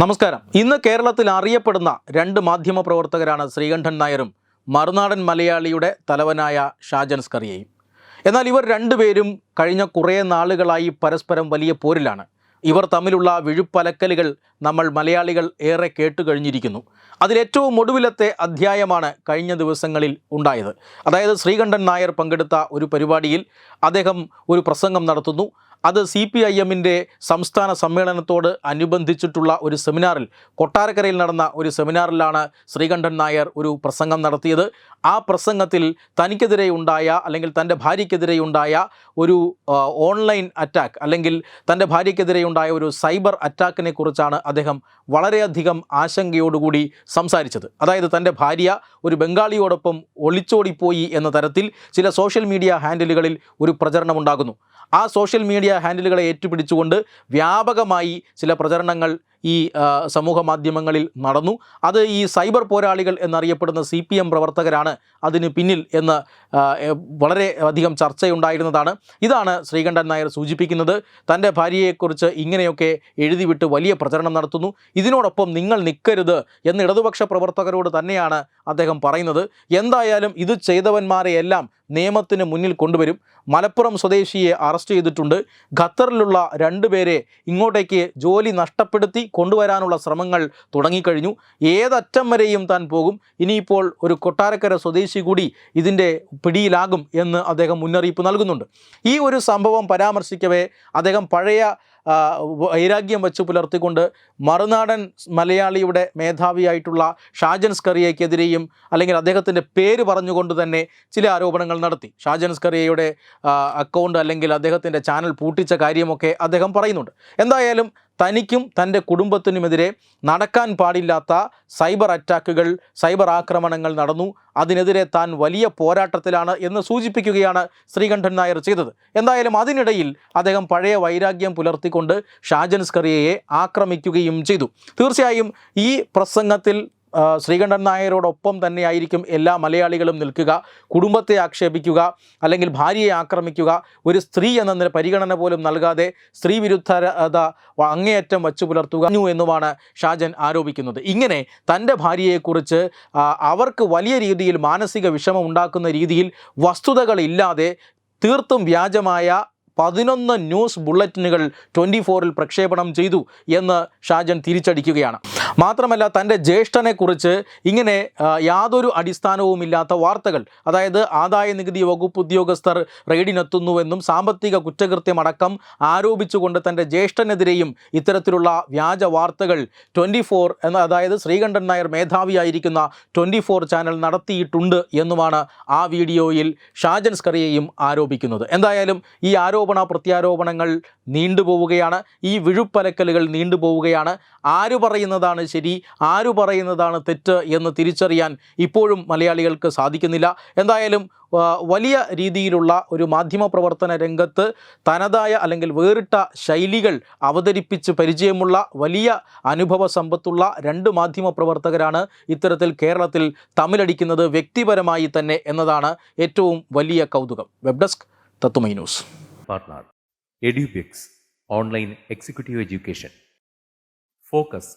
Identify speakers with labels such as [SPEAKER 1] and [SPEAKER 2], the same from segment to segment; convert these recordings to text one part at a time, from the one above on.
[SPEAKER 1] നമസ്കാരം. ഇന്ന് കേരളത്തിൽ അറിയപ്പെടുന്ന രണ്ട് മാധ്യമ പ്രവർത്തകരാണ് ശ്രീകണ്ഠൻ നായരും മറുനാടൻ മലയാളിയുടെ തലവനായ ഷാജൻ സ്കറിയയും. എന്നാൽ ഇവർ രണ്ടുപേരും കഴിഞ്ഞ കുറേ നാളുകളായി പരസ്പരം വലിയ പോരിലാണ്. ഇവർ തമ്മിലുള്ള വിഴുപ്പലക്കലുകൾ നമ്മൾ മലയാളികൾ ഏറെ കേട്ടു കഴിഞ്ഞിരിക്കുന്നു. അതിലേറ്റവും ഒടുവിലത്തെ അധ്യായമാണ് കഴിഞ്ഞ ദിവസങ്ങളിൽ ഉണ്ടായത്. അതായത് ശ്രീകണ്ഠൻ നായർ പങ്കെടുത്ത ഒരു പരിപാടിയിൽ അദ്ദേഹം ഒരു പ്രസംഗം നടത്തുന്നു. അത് സി പി ഐ എമ്മിന്റെ സംസ്ഥാന സമ്മേളനത്തോട് അനുബന്ധിച്ചിട്ടുള്ള ഒരു സെമിനാറിൽ കൊട്ടാരക്കരയിൽ നടന്ന ഒരു സെമിനാറിലാണ് ശ്രീകണ്ഠൻ നായർ ഒരു പ്രസംഗം നടത്തിയത്. ആ പ്രസംഗത്തിൽ തനിക്കെതിരെ ഉണ്ടായ അല്ലെങ്കിൽ തന്റെ ഭാര്യയ്ക്കെതിരെ ഉണ്ടായ ഒരു ഓൺലൈൻ അറ്റാക്ക് അല്ലെങ്കിൽ തന്റെ ഭാര്യയ്ക്കെതിരെ ഉണ്ടായ ഒരു സൈബർ അറ്റാക്കിനെ കുറിച്ചാണ് അദ്ദേഹം വളരെയധികം ആശങ്കയോടുകൂടി സംസാരിച്ചത്. അതായത് തന്റെ ഭാര്യ ഒരു ബംഗാളിയോടൊപ്പം ഒളിച്ചോടിപ്പോയി എന്ന തരത്തിൽ ചില സോഷ്യൽ മീഡിയ ഹാൻഡിലുകളിൽ ഒരു പ്രചരണമുണ്ടാകുന്നു. ആ സോഷ്യൽ മീഡിയ ഹാൻഡിലുകളെ ഏറ്റുപിടിച്ചുകൊണ്ട് വ്യാപകമായി ചില പ്രചരണങ്ങൾ ഈ സമൂഹ മാധ്യമങ്ങളിൽ നടന്നു. അത് ഈ സൈബർ പോരാളികൾ എന്നറിയപ്പെടുന്ന സി പി എം പ്രവർത്തകരാണ് അതിന് പിന്നിൽ എന്ന് വളരെ അധികം ചർച്ചയുണ്ടായിരുന്നതാണ്. ഇതാണ് ശ്രീകണ്ഠൻ നായർ സൂചിപ്പിക്കുന്നത്. തന്റെ ഭാര്യയെക്കുറിച്ച് ഇങ്ങനെയൊക്കെ എഴുതിവിട്ട് വലിയ പ്രചരണം നടത്തുന്നു. ഇതിനോടൊപ്പം നിങ്ങൾ നിൽക്കരുത് എന്ന് ഇടതുപക്ഷ പ്രവർത്തകരോട് തന്നെയാണ് അദ്ദേഹം പറയുന്നത്. എന്തായാലും ഇത് ചെയ്തവന്മാരെയെല്ലാം നിയമത്തിന് മുന്നിൽ കൊണ്ടുവരും. മലപ്പുറം സ്വദേശിയെ അറസ്റ്റ് ചെയ്തിട്ടുണ്ട്. ഖത്തറിലുള്ള രണ്ടുപേരെ ഇങ്ങോട്ടേക്ക് ജോലി നഷ്ടപ്പെടുത്തി. കൊണ്ടുവരാനുള്ള ശ്രമങ്ങൾ തുടങ്ങിക്കഴിഞ്ഞു. ഏതറ്റം വരെയും താൻ പോകും. ഇനിയിപ്പോൾ ഒരു കൊട്ടാരക്കര സ്വദേശി കൂടി ഇതിന്റെ പിടിയിലാകും എന്ന് അദ്ദേഹം മുന്നറിയിപ്പ് നൽകുന്നുണ്ട്. ഈ ഒരു സംഭവം പരാമർശിക്കവേ അദ്ദേഹം പഴയ വൈരാഗ്യം വെച്ച് പുലർത്തിക്കൊണ്ട് മറുനാടൻ മലയാളിയുടെ മേധാവിയായിട്ടുള്ള ഷാജൻ സ്കറിയയ്ക്കെതിരെയും അല്ലെങ്കിൽ അദ്ദേഹത്തിന്റെ പേര് പറഞ്ഞുകൊണ്ട് തന്നെ ചില ആരോപണങ്ങൾ നടത്തി. ഷാജൻ സ്കറിയയുടെ അക്കൗണ്ട് അല്ലെങ്കിൽ അദ്ദേഹത്തിന്റെ ചാനൽ പൂട്ടിച്ച കാര്യമൊക്കെ അദ്ദേഹം പറയുന്നുണ്ട്. എന്തായാലും തനിക്കും തന്റെ കുടുംബത്തിനുമെതിരെ നടക്കാൻ പാടില്ലാത്ത സൈബർ അറ്റാക്കുകൾ സൈബർ ആക്രമണങ്ങൾ നടന്നു. അതിനെതിരെ താൻ വലിയ പോരാട്ടത്തിലാണ് എന്ന് സൂചിപ്പിക്കുകയാണ് ശ്രീകണ്ഠൻ നായർ ചെയ്തത്. എന്തായാലും അതിനിടയിൽ അദ്ദേഹം പഴയ വൈരാഗ്യം പുലർത്തിക്കൊണ്ട് ഷാജൻ സ്കറിയയെ ആക്രമിക്കുകയും ചെയ്തു. തീർച്ചയായും ഈ പ്രസംഗത്തിൽ ശ്രീകണ്ഠൻ നായരോടൊപ്പം തന്നെയായിരിക്കും എല്ലാ മലയാളികളും നിൽക്കുക കുടുംബത്തെ ആക്ഷേപിക്കുക അല്ലെങ്കിൽ ഭാര്യയെ ആക്രമിക്കുക ഒരു സ്ത്രീ എന്ന പരിഗണന പോലും നൽകാതെ സ്ത്രീ വിരുദ്ധത അങ്ങേയറ്റം വച്ചു പുലർത്തുക എന്നുമാണ് ഷാജൻ ആരോപിക്കുന്നത്. ഇങ്ങനെ തന്റെ ഭാര്യയെക്കുറിച്ച് അവർക്ക് വലിയ രീതിയിൽ മാനസിക വിഷമം ഉണ്ടാക്കുന്ന രീതിയിൽ വസ്തുതകളില്ലാതെ തീർത്തും വ്യാജമായ പതിനൊന്ന് ന്യൂസ് ബുള്ളറ്റിനുകൾ ട്വന്റി ഫോറിൽ പ്രക്ഷേപണം ചെയ്തു എന്ന് ഷാജൻ തിരിച്ചടിക്കുകയാണ്. മാത്രമല്ല തന്റെ ജ്യേഷ്ഠനെക്കുറിച്ച് ഇങ്ങനെ യാതൊരു അടിസ്ഥാനവുമില്ലാത്ത വാർത്തകൾ അതായത് ആദായ നികുതി വകുപ്പ് ഉദ്യോഗസ്ഥർ റെയ്ഡിനെത്തുന്നുവെന്നും സാമ്പത്തിക കുറ്റകൃത്യമടക്കം ആരോപിച്ചുകൊണ്ട് തന്റെ ജ്യേഷ്ഠനെതിരെയും ഇത്തരത്തിലുള്ള വ്യാജ വാർത്തകൾ ട്വന്റി ഫോർ എന്ന അതായത് ശ്രീകണ്ഠൻ നായർ മേധാവിയായിരിക്കുന്ന ട്വന്റി ഫോർ ചാനൽ നടത്തിയിട്ടുണ്ട് എന്നുമാണ് ആ വീഡിയോയിൽ ഷാജൻ സ്കറിയെയും ആരോപിക്കുന്നത്. എന്തായാലും ഈ ആരോപണ പ്രത്യാരോപണങ്ങൾ നീണ്ടുപോവുകയാണ് ഈ വിഴുപ്പലക്കലുകൾ നീണ്ടുപോവുകയാണ് ആര് പറയുന്നതാണ് ശരി ആര് പറയുന്നതാണ് തെറ്റ് എന്ന് തിരിച്ചറിയാൻ ഇപ്പോഴും മലയാളികൾക്ക് സാധിക്കുന്നില്ല. എന്തായാലും വലിയ രീതിയിലുള്ള ഒരു മാധ്യമ പ്രവർത്തന രംഗത്ത് തനതായ അല്ലെങ്കിൽ വേറിട്ട ശൈലികൾ അവതരിപ്പിച്ച് പരിചയമുള്ള വലിയ അനുഭവ സമ്പത്തുള്ള രണ്ട് മാധ്യമ പ്രവർത്തകരാണ് ഇത്തരത്തിൽ കേരളത്തിൽ തമ്മിലടിക്കുന്നത് വ്യക്തിപരമായി തന്നെ എന്നതാണ് ഏറ്റവും വലിയ കൗതുകം. വെബ് ഡെസ്ക് തത്തുമൈ news.
[SPEAKER 2] partner edubix online executive education focus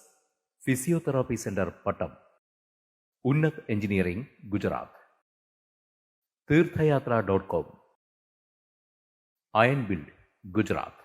[SPEAKER 2] physiotherapy center patam Unnat engineering Gujarat തീർത്ഥയാത്ര dot com iron build Gujarat